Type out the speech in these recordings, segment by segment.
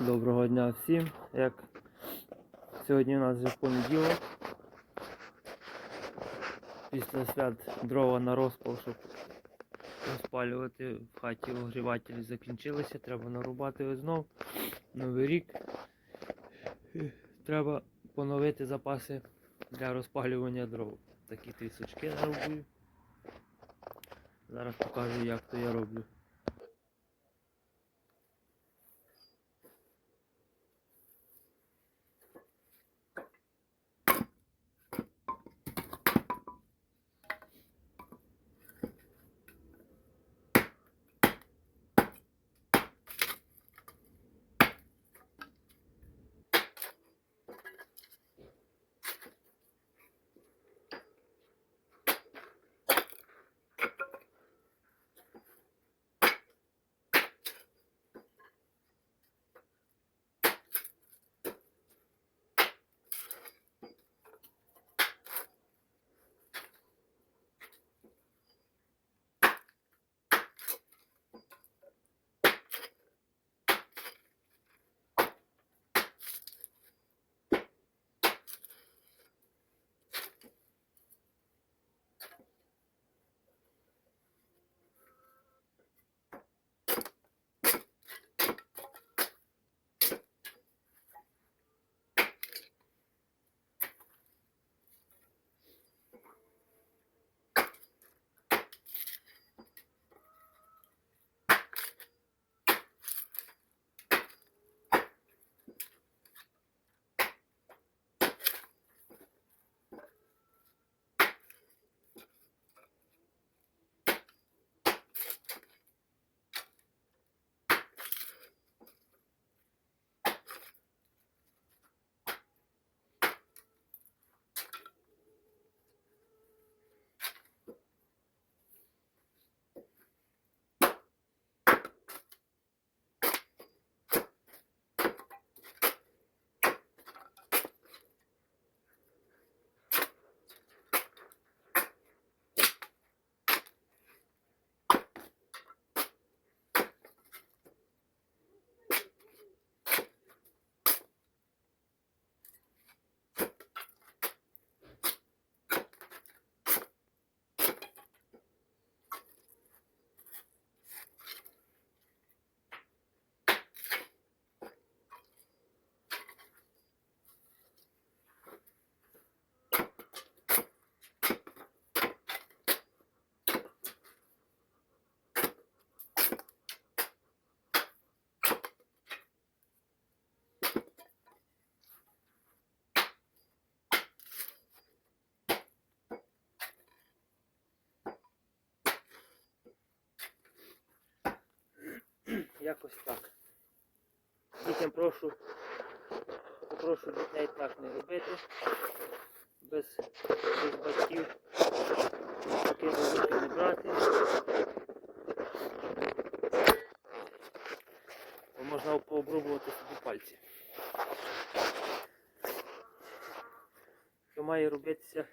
Доброго дня всім. Як сьогодні у нас вже понеділок. Після свят дрова на розпал, щоб розпалювати в хаті огрівателі закінчилися, треба нарубати знов. Новий рік. Треба поновити запаси для розпалювання дров. Такі трісочки нарубую. Зараз покажу, як то я роблю. Якось так. Дітям прошу, попрошу дітей так не робити. Без, без батьків таке велике не брати. Бо можна пообрубувати собі пальці. Що має робитися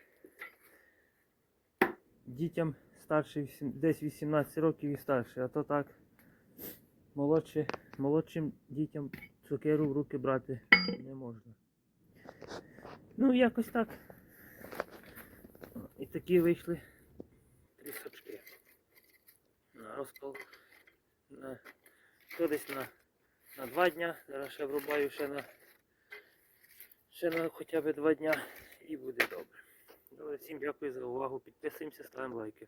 дітям старше, десь 18 років і старше, а то так молодші, молодшим дітям цукеру в руки брати не можна. Ну, якось так. І такі вийшли трісочки. На розпал. На, то десь на, на два дня. Зараз ще врубаю ще на ще на хоча б два дня і буде добре. Добре, всім дякую за увагу. Підписуємося, ставимо лайки.